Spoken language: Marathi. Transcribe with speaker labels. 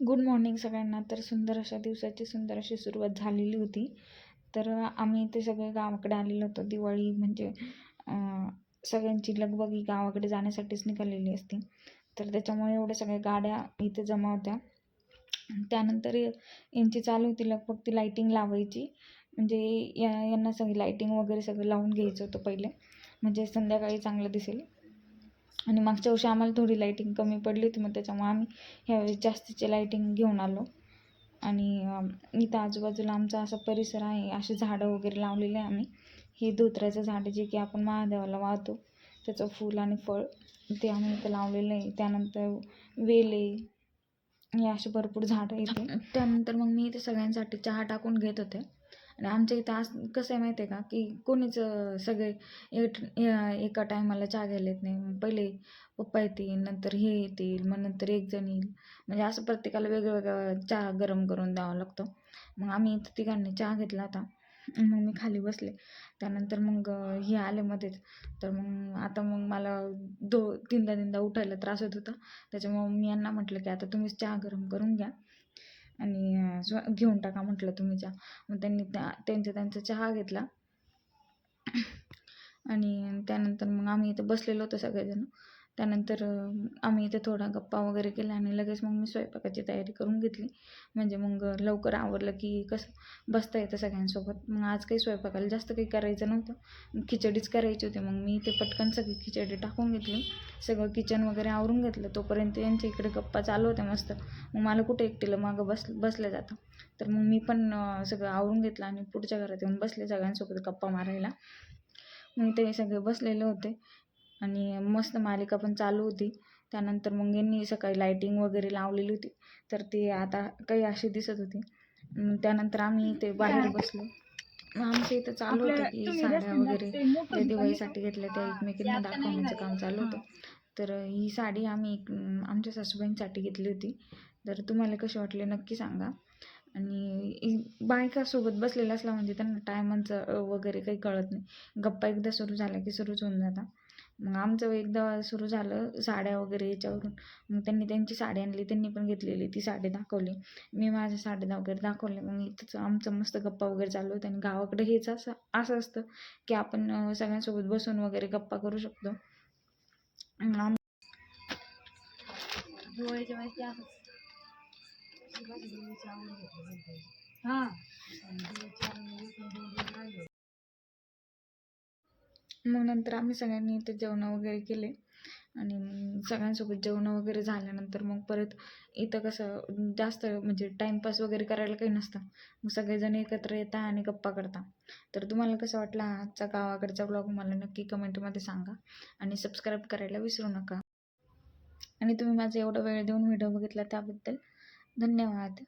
Speaker 1: गुड मॉर्निंग सगळ्यांना. तर सुंदर अशा दिवसाची सुंदर अशी सुरुवात झालेली होती. तर आम्ही इथे सगळे गावाकडे आलेलो होतो. दिवाळी म्हणजे सगळ्यांची लगबगी गावाकडे जाण्यासाठीच निघालेली असते. तर त्याच्यामुळे एवढ्या सगळ्या गाड्या इथे जमा होत्या. त्यानंतर यांची चालू होती लगबग ती लाईटिंग लावायची. म्हणजे या यांना सगळी लाईटिंग वगैरे सगळं लावून घ्यायचं होतं पहिले. म्हणजे संध्याकाळी चांगलं दिसेल. आणि मागच्या वर्षी आम्हाला थोडी लाईटिंग कमी पडली होती मग त्याच्यामुळे आम्ही ह्यावेळेस जास्तीचे लाईटिंग घेऊन आलो. आणि इथं आजूबाजूला आमचा असा परिसर आहे असे झाडं वगैरे लावलेले आहे आम्ही. हे धोत्र्याचं झाड जे की आपण महादेवाला वाहतो त्याचं फूल आणि फळ ते आम्ही इथं लावलेलं आहे. त्यानंतर वेले हे असे भरपूर झाडं इथे त्यानंतर मग मी इथे सगळ्यांसाठी चहा टाकून घेत होते. आणि आमच्या इथं आज कसं आहे माहिती आहे का की कोणीच सगळे एक एका टायमाला चहा घ्यायला येत नाही. मग पहिले पप्पा येतील नंतर हे येतील मग नंतर एक जण येईल. म्हणजे असं प्रत्येकाला वेगवेगळा चहा गरम करून द्यावा लागतो. मग आम्ही इथं तिघांनी चहा घेतला होता. मग मी खाली बसले. त्यानंतर मग हे आले मध्येच. तर मग आता मग मला दो तीनदा तीनदा उठायला त्रास होत होता. त्याच्यामुळं मी यांना म्हटलं की आता तुम्हीच चहा गरम करून घ्या. आणि स्व- घेऊन टाका म्हटलं तुम्ही चहा मग त्यांनी त्या त्यांचा त्यांचा चहा घेतला. आणि त्यानंतर मग आम्ही इथं बसलेलो होतो सगळेजण. त्यानंतर आम्ही इथे थोडा गप्पा वगैरे केला आणि लगेच मग मी स्वयंपाकाची तयारी करून घेतली. म्हणजे मग लवकर आवरलं की कसं बसता येतं सगळ्यांसोबत. मग आज काही स्वयंपाकाला जास्त काही करायचं नव्हतं. खिचडीच करायची होती. मग मी इथे पटकन सगळी खिचडी टाकून घेतली. सगळं किचन वगैरे आवरून घेतलं. तोपर्यंत यांच्या इकडे गप्पा चालू होत्या मस्त. मग मला कुठे एकटीला मागं बस बसलं जातं. तर मग मी पण सगळं आवरून घेतलं आणि पुढच्या घरात येऊन बसले सगळ्यांसोबत गप्पा मारायला. मग ते सगळे बसलेले होते. आणि मस्त मालिका पण चालू होती. त्यानंतर मग यांनी सकाळी लाईटिंग वगैरे लावलेली होती. तर ती आता काही अशी दिसत होती. त्यानंतर आम्ही ते बाहेर बसलो. मग आमचं इथं चालू होतं की साड्या वगैरे ज्या दिवाळीसाठी घेतल्या त्या एकमेकींना दाखवण्याचं काम चालू होतं. तर ही साडी आम्ही एक आमच्या सासूबाईंसाठी घेतली होती. तर तुम्हाला कशी वाटली नक्की सांगा. आणि बायकासोबत बसलेला असला म्हणजे त्यांना टायमांचं वगैरे काही कळत नाही. गप्पा एकदा सुरू झाल्या की सुरूच होऊन जातात. मग आमचं एकदा सुरू झालं साड्या वगैरे याच्यावरून. मग त्यांनी त्यांची साडी आणली त्यांनी पण घेतलेली ती साडी दाखवली. मी माझ्या साडी वगैरे दाखवले. मग इथंच आमचं मस्त गप्पा वगैरे चालू होतं आणि गावाकडे हेच असं असं असतं की आपण सगळ्यांसोबत बसून वगैरे गप्पा करू शकतो. आम-.
Speaker 2: हा.
Speaker 1: मग नंतर आम्ही सगळ्यांनी इथे जेवणं वगैरे केले. आणि सगळ्यांसोबत जेवणं वगैरे झाल्यानंतर मग परत इथं कसं जास्त म्हणजे टाईमपास वगैरे करायला काही नसतं. मग सगळेजण एकत्र येता आणि गप्पा करता. तर तुम्हाला कसं वाटलं आजचा गावाकडचा ब्लॉग मला नक्की कमेंटमध्ये सांगा. आणि सबस्क्राईब करायला विसरू नका. आणि तुम्ही माझा एवढा वेळ देऊन व्हिडिओ बघितला त्याबद्दल धन्यवाद.